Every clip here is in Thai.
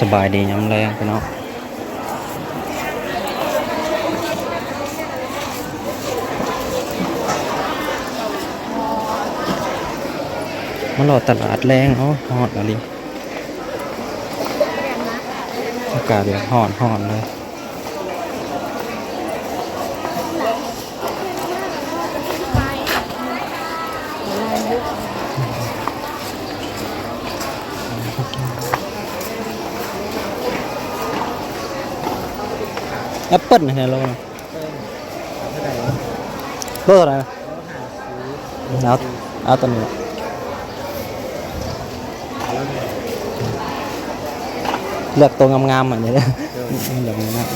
สบายดีย้ำแรงพี่น้องมาหลอดตลาดแรงเนาะฮอดอะไรอากาศแบบหอดหอดเลย แอปเปิ้ลเนี่ยโลนะโลอะไรนะเอาเอาตัวนี้เลือกตัวงามๆอะเนี่ยเลือกงาม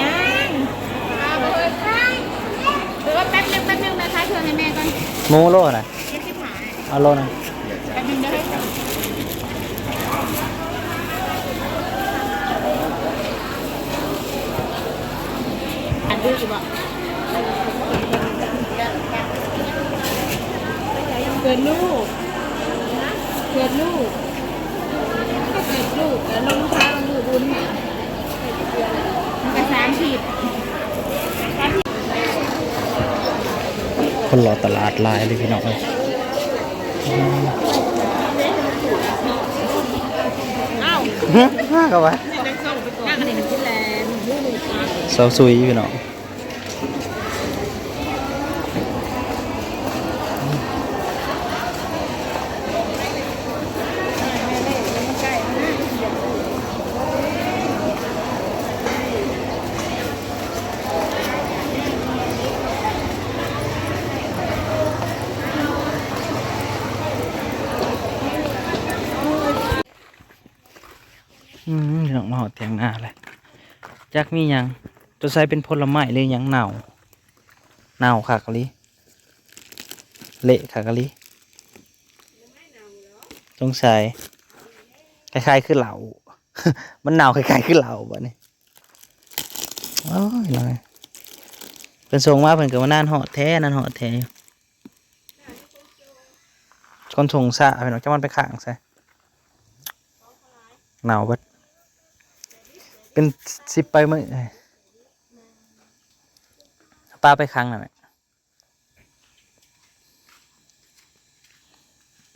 ยังเดี๋ยวแป๊บนึงแป๊บนึงนะคะเชิญให้แม่ก่อน ๆ หมูโลนะไรเช็คที่หายเอาโลนะอันึงเดี๋ยวให้อันดูสิบ่เกิดลูกเกิดลูกแล้วลงเท้ามือบุญเนี่ยมันก็สามผิด คนร อตลาดหลายเลยพี่น้องเอ้ยอ้าวมาเข้าไปนั่งกันในหนึ่งที่แลนด์เซาซุยพี่น้อง อืมพี่น้องมาหอด เตียงหน้าเลยจักมียังตัวใส่เป็นผลไม้เลยยังเน่าเน่าขากะลิเละขากะลิสงสัยคล้ายๆคือเหล่ามันเน่าคล้ายๆคือเหล่าบ่เนี่ยโอ้ยลอยเป็นทรงมาเพิ่นก็ว่านานหอดแท้นานหอดแท้คนทรงซะพี่น้องจะมันไปข้างใส่เน่าบิด เป็นสิบไปมือเอ้ยปลาไปครั้งน่ะแหละ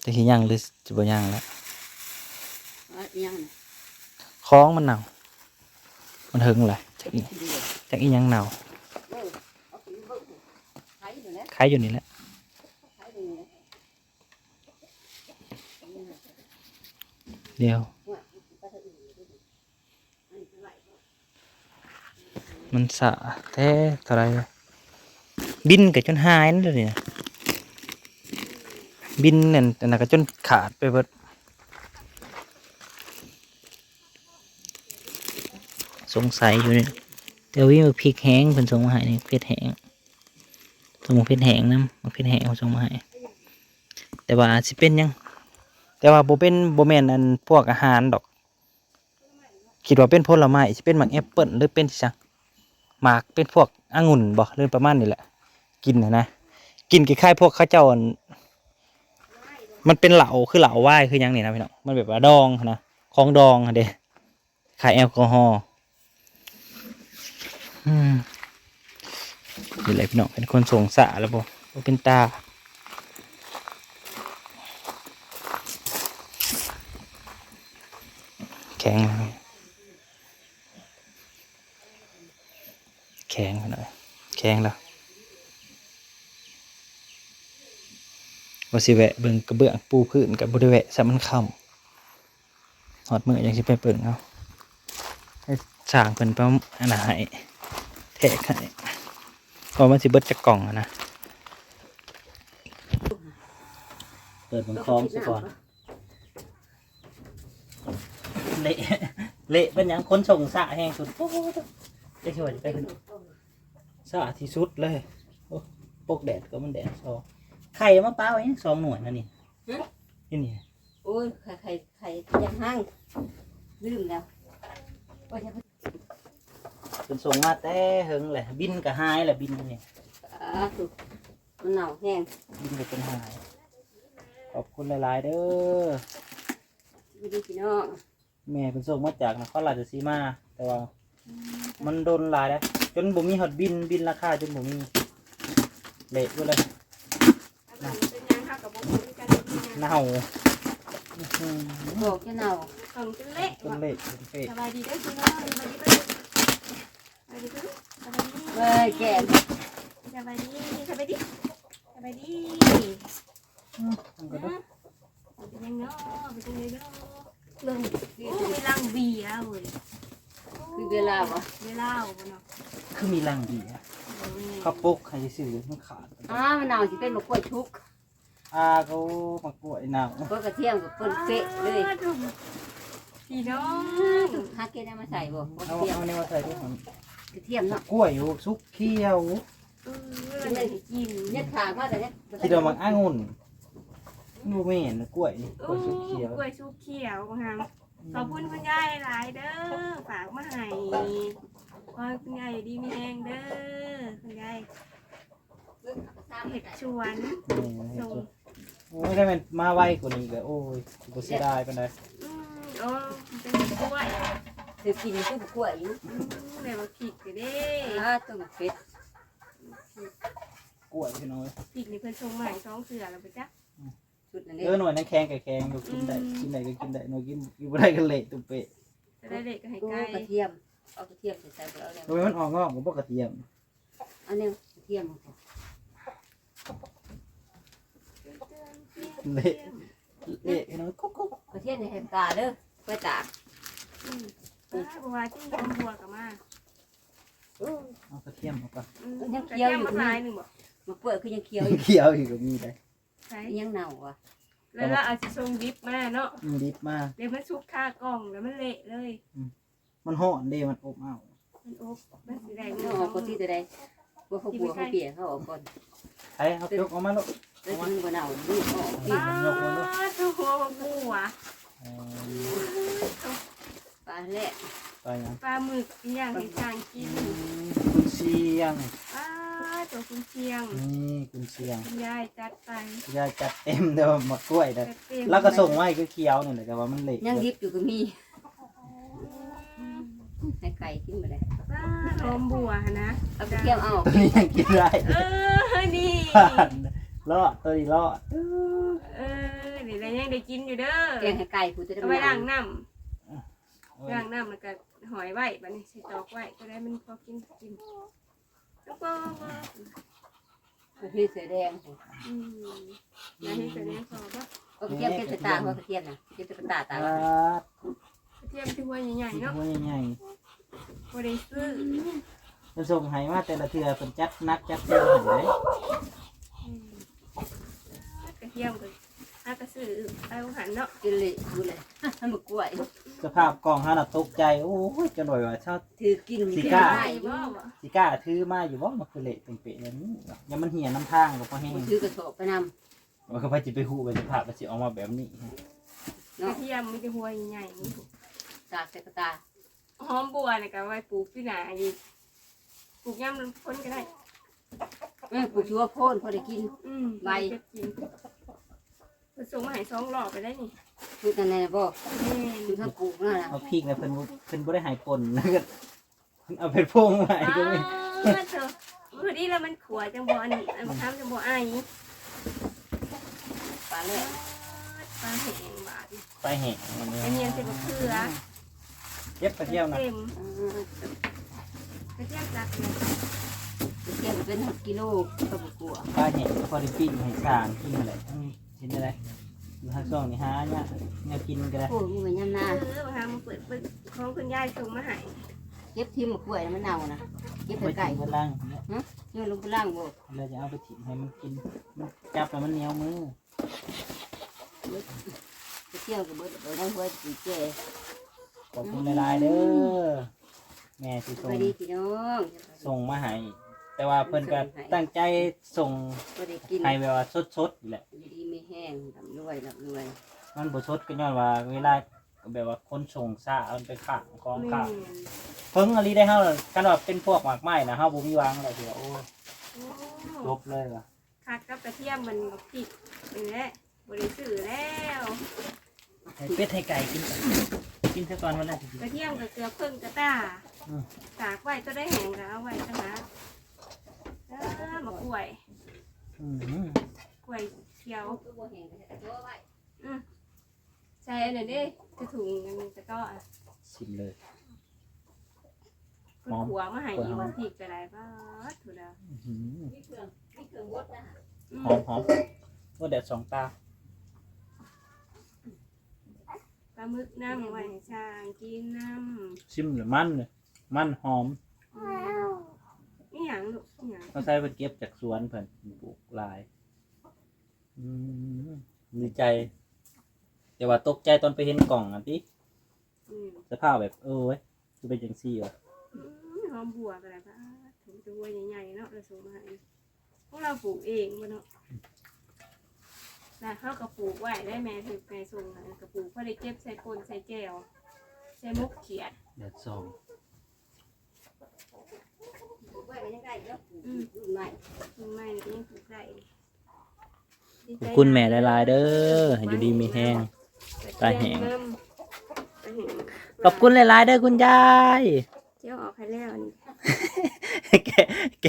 จะขี้ยังหรือจะบ่ยังแล้วยังคล้องมันเน่ามันหึงเลยจากอีจากอีหยังเน่าขายอยู่นี่แหละเดียว มันสะแท้เท่าไรบินกับจนหายนั่นเลยเนี่ยบินเนี่ยอันนั้นก็จนขาดไปเบิดสงสัยอยู่เนี่ยเดี๋ยววิ่งมาพริกแห้งเป็นส่งมาให้นี่เพชรแห้งส่งมาเพชรแห้งนะมาเพชรแห้งเอาส่งมาให้แต่ว่าอาจสิเป็นยัง แต่ว่าโบเป็นโบแมนอันพวกอาหารดอก คิดว่าเป็นผลไม้สิเป็นหมากแอปเปิลหรือเป็นจัง หมากเป็นพวกองุ่นบ่เรื่องประมาณนี้แหละ กินนะนะกินคล้ายๆพวกข้าวเจ้ามันเป็นเหลาคือเหลาไหว้คือยังนี่นะพี่น้องมันแบบว่าดองนะของดองเด้ขายแอลกอฮอล์อืมนี่แหละพี่น้องเป็นคนสงสารแล้วบ่บ่เป็นตาแข็งเลย แข็งไปหน่อยแข็งแล้วว่าสิแวะเบิ่งกระเบื้องปูพื้นกับบริแวะสมันคำหอดมือยังสิไปเบิ่งเอาให้สร้างเพิ่นประอันไหนแทกให้พอมันสิเบิดจากกล่องนะเปิดบังคล้องซะก่อนเละเละเป็นหยังคนส่งสะแห้งสุดโอ้โหจะช่วยจะไปขึ้น สะอาดที่สุดเลยโอ้ปกแดดก็มันแดดซอไข่เอามาป้าไว้ยังสองหน่วยนะนี่นี่นี่โอ้ยใครใครใครยังห้างลืมแล้วโอ้ยอย่าไปเป็นส่งมาแต่เฮิงแหละบินก็หายแหละบินนี่อ่าสุกมันหนาวแห้งบินก็เป็นหายขอบคุณหลายๆเด้อวิธีพี่น้องแม่เป็นส่งมาจากนครราชสีมาแต่ว่า มันโดนหลายแล้วจนบ่มีฮอดบินบินราคาจนบ่มีเละไปเลยอันนั้นเป็นยังค่ะกับบุคคลที่การเป็นยังเน่าอื้อหือบอกจะหนาวของเป็นเละจนเละจนเฟะสบายดีได้อพี่น้องสบายดีได้อสบายดีเด้อสบายดีเว้ยแก่มสบายดีสบายดีสบายดีมันก็ต้องเป็นยังเนาะเป็นยังไงเนาะเรื่องโอ้มีรังเบียร์เว้ย คือเวลาบ่เวลาบ่เนาะคือมีรังดีอะโอ้ยข้าวปุกใครซื้อมันขาดอ้ามันหนาวสิเป็นมะกล้วยทุกอาเขามากล้วยเน่าก็กระเทียมกับเปิ้นเฟะเลยพี่น้องหาเกณฑ์เอามาใส่บ่กเอาระเทียมเอาเนี่ยมาใส่ด้วยมันกระเทียมเนาะกล้วยอยู่ซุกเขียวเออเลยกินเนี่ยถามว่าแต่เนี่ยที่เรามักองุ่นดูไม่เห็นกล้วยนี่กล้วยซุกเขียวกล้วยซุปเขียวฮะ ขอบคุณคุณยายหลายเด้อฝากมาให้ว่าคุณยายอยู่ดีมีแรงเด้อคุณยายเห็ดชวนนี่ส่งโอ้ยถ้ามันมาไวกว่านี้ก็โอ้ยกูเสียดายปานใดอืมโอ้เป็นกล้วยเธอกินคือมะกล้วยอยู่อืมแม่มาผิดกันเด้อ่าต้มเป็ดกล้วยพี่น้อยผิดนี่เพิ่นส่งมาให้สองเสือแล้วปะจ๊ะ ชุดนั้นเอนี่อหน่วยนั้นแข็งกับแข็งอยู่กินได้กินได้ก็กินได้หน่วยกินกินบ่ได้ก็เละตุ้มเปะจะได้เด็กก็ให้โอ้ไกลกระเทียม เอากระเทียมใส่ใส่ไปเอาแล้วทำไมมันออกงอกกับบ่กระเทียมอันนี้กระเทียมเละเละพี่น้อยกุ๊กกุ๊กกระเทียมในแฮมกาเด้อไปตากอืมป้าบัวที่ต้มบัวกับมาเอากระเทียมออกก่อนอืมกระเทียมมาลายหนึ่งบ่มะกล้วยคือยังเคี้ยวอยู่เขียวอยู่ก็มีได้ ใช่ยังเน่าอะแล้วเราเอาสิส่งดิบมาเนาะมันดิบมาก เดี๋ยวมันชุบค่ากล่องแล้วมันเละเลย มันห่อนเด้มันอบอ้าวมันอบมันสีแดงเอาออกคนที่จะได้ว่าเขาบัวเขาเปียกเขาออกก่อนใช้เอายกออกมาลูกแล้วถึงบ่เน่าดูออกป้าโอ้โหบัวเออปลาแหละไปยังปลาหมึกอีหย่างให้จางกินอืมคุณเชียงป้า ตัวคุณเชียงนี่คุณเชียงคุณยายจัดไปยายจัดเต็มเด้อมากล้วยเด้อจัดเต็มแล้วก็ส่งมาให้ก็เคี้ยวนี่แหละแต่ว่ามันเละยังดิบอยู่ก็มีให้ไก่กินมาเลยป้าหอมบัวนะเอากระเทียมเอา ตัวนี้ยังกินได้เออนี่ผ่านรอดตัวนี้รอดเออเดี๋ยวเรายังได้กินอยู่เด้อแกงให้ไก่ผู้จะได้เอาไว้ล้างน้เอาำล้างน้ำแล้วก็หอยไว้บัดนี้ใส่ตอกไว้ก็ได้มันพอกินกิน แล้วก็กระเทียมเสือแดงอืมแล้วให้เสร็จแล้วพอปะเอากระเทียมเป็นสตาร์หัวกระเทียมนะเป็นสตาร์ตาอ่ากระเทียมที่หัวใหญ่ๆที่เนาะหัวใหญ่บ่ได้ซื้อๆมันส่งให้มาแต่ละเทื่อเป็นจัดนักจัดเต็มให้ได้อืมกระเทียมก็อากระซื้อไปหันเนาะกินเลยดูเลย มะกล้วย สภาพกล่องฮาน่ะตกใจ โอ้ยจะหน่อยว่าชอบ ถือกินสิกล้า ได้บ่บ่สิกล้าถือมาอยู่บ่มันคือเละเต็มเปะอย่างนี้ยังมันเหี่ยน้ำทางก็พอแห้งถือกระสอบไปนมันก็ไปจิไปหูไปสภาพมันสิออกมาแบบนี้ำกระเนาะเทียมมีแต่หัวใหญ่ๆนี่ตากใส่กระตาหอมบัวเนี่ยก็ไว้ปลูกที่ไหนอีกปลูกย่ำมันพ้นก็ได้ เออปลูกชัวโพ่นพอได้กิน อืมใบจะกินผสมมาให้สองหลอดไปได้นี่ พูดนั่นแหละบ่แม่คือถ้าปลูกนั่นน่ะเอาพริกนะเพิ่นบ่เพิ่นบ่ได้ใหายปนนะก็เพิ่นเอาไปพงไว้ก็ไม่อ้าวเถอะพอดีแล้วมันขัวจังบ่อันนี้อันมะขามจังบ่อายปลาแหละปลาแห้งบาดไปแห้งมันอันนี้ใส่บะเขือเก็บกระเทียมนะเต็มเออกระเทียมจักเลยกระเทียมเป็นหกกิโลก็บ่กลัวปลาแห้งพอได้ปิ้งให้สร้างกินนั่นแหละอืมกินได้ เลยทางช่วงนี้หาเนี่ยแนวกินก็ได้โอ้ยมันยำหน้าเออมาหามาเปิดเปิดของคุณยายส่งมาให้เก็บทิมมะกล้วยน่ะมันเน่านะเก็บไปไปไก่ถิ่มไปล่างเนี่ยโยนลงไปล่างบ่เราจะเอาไปถิ่มให้มันกินมันจับแล้วมันเหนียวมือกระเทียมก็เบิดเอาได้หัวสีแก่ขอบคุณหลายๆเด้อแม่สิสส่วังสดีพี่น้องส่งมาให้ แต่ว่าเพิ่นก็ตั้งใจส่งก็ได้กินให้แบบว่าสดๆอยู่แหละดีไม่แห้งลำรวยลำรวยมันบ่สดก็ย้อนว่าเวลาแบบว่าคนส่งซ่าเอามันไปข้างกองแม่ข้างนเพิ่งอะไรได้เฮาน่ะกันว่าเป็นพวกหมากไม้นะเฮาบ่มีวางอะไรทีว่าโอ้โอ้ลบเลยว่ะคักกับกระเทียมมันผิดนี่แหละบริสุทธิ์แล้วให้เป็ดให้ไก่กินก่อนกินซะก่อนวันแรกสิกระเทียมกับเกลือเพิ่งกระตาอืมตากไว้ก็ได้แห้งก็เอาไว้ก็หา เออมากล้วยอืมกล้วยเขียวก็บ่แห้งก็ใส่ตัวไว้ใส่อันนี้ดิกระถุงอันนี้จะก็อะชิมเลย คุณขัวมาให้อีกวันผิดก็ได้ป้าดถูกแล้วอื้อหือมีเครื่องมีเครื่องบดนะอืมหอมหอมโอ้แดดสองตาปลาหมึกน้ำไว้ให้ช้างกินน้ชิมเลยมันเลยมันหอมำอืม นี่หยังลูกนี่หยังเขาใส่ไปเก็บจากสวนเพิ่นปลูกหลายอืมดีใจ แต่ว่าตกใจตอนไปเห็นกล่องอันติอืมสภาพแบบเออเว้ยคือเป็นจังซี่วะอืมหอมบัวก็ได้ป้าดถึงจะบัวใหญ่ๆเนาะเราส่งมาให้พวกเราปลูกเองบ่เนาะแล้วเขาก็ปลูกไว้ได้แม่ถึงไปส่งให้ก็ปลูกเพอได้เก็บใส่ปนใส่แก้วใส่มุกเขียด แดดสอง ปลูกไว้ก็ยังได้เด้อปลูกรุ่นใหม่ต้นไม้นี่ก็ยังปลูกได้ดีขใจอบคุณแม่หลายๆเด้อให้อยู่ดีมีแห้ง ตาแห้งตาแห้งขอบคุณหลายๆเด้อคุณยาย เจ้าออกให้แล้วนี่แกแก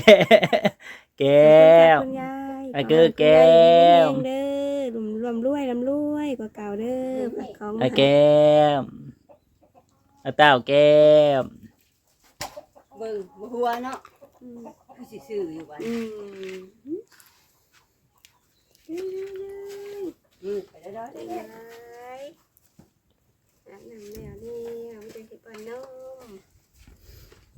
แก้วคุณยายไอ้เกอแก้ว ขอให้คุณยายมีแรงเด้อลำรวมรวยลำรวยกว่าเก่าเด้อฝากของไอ้แก้มไอ้เต้าแก้ม เบิ่งบ่หัวเนาะอืม คือสิซื้ออยู่บัดอืมอืมไปแล้วได้เด้อไหมอาบน้ำแล้วนี่เราจะเก็บปนนม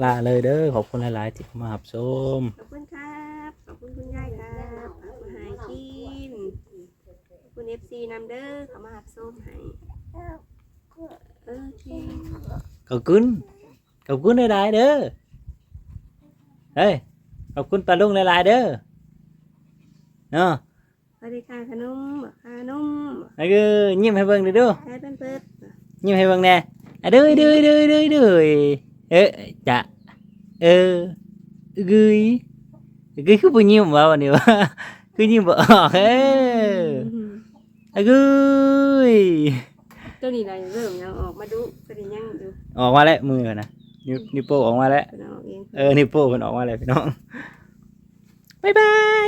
ลาเลยเด้อขอบคุณหลายๆที่เข้ามาหับชมขอบคุณครับ ขอบคุณคุณยายครับฝากมาให้กินขอบคุณเอฟซีนำเด้อเขามาหับส้มให้โอเค ขอบคุณขอบคุณหลายๆเด้อ เฮ้ยขอบคุณปลาลุงหลายๆเด้อเนาะสวัสดีค่ะขนมบอกขนมไอ้ก็ยิ้มให้เบิ่งดูดูแค่เป็นเปิดยิ้มให้เบิ่งแหน่อะเด้อเด้อเด้อเด้อเด้อเอ๊ะจะเออเกยเกยคือบ่ยิ้มว่าวันนี้วะคือยิ้มบ่ออกเอ้ออะเกยตัวนี้เราเริ่มยังออกมาดูตัวนี้ยังดูออกมาแล้วมือนะ นิ้วนิ้วโป้งออกมาแล้วตัวน้องเอง เออนิ้วโป้งมันออกมาแล้วพี่น้อง บ๊ายบาย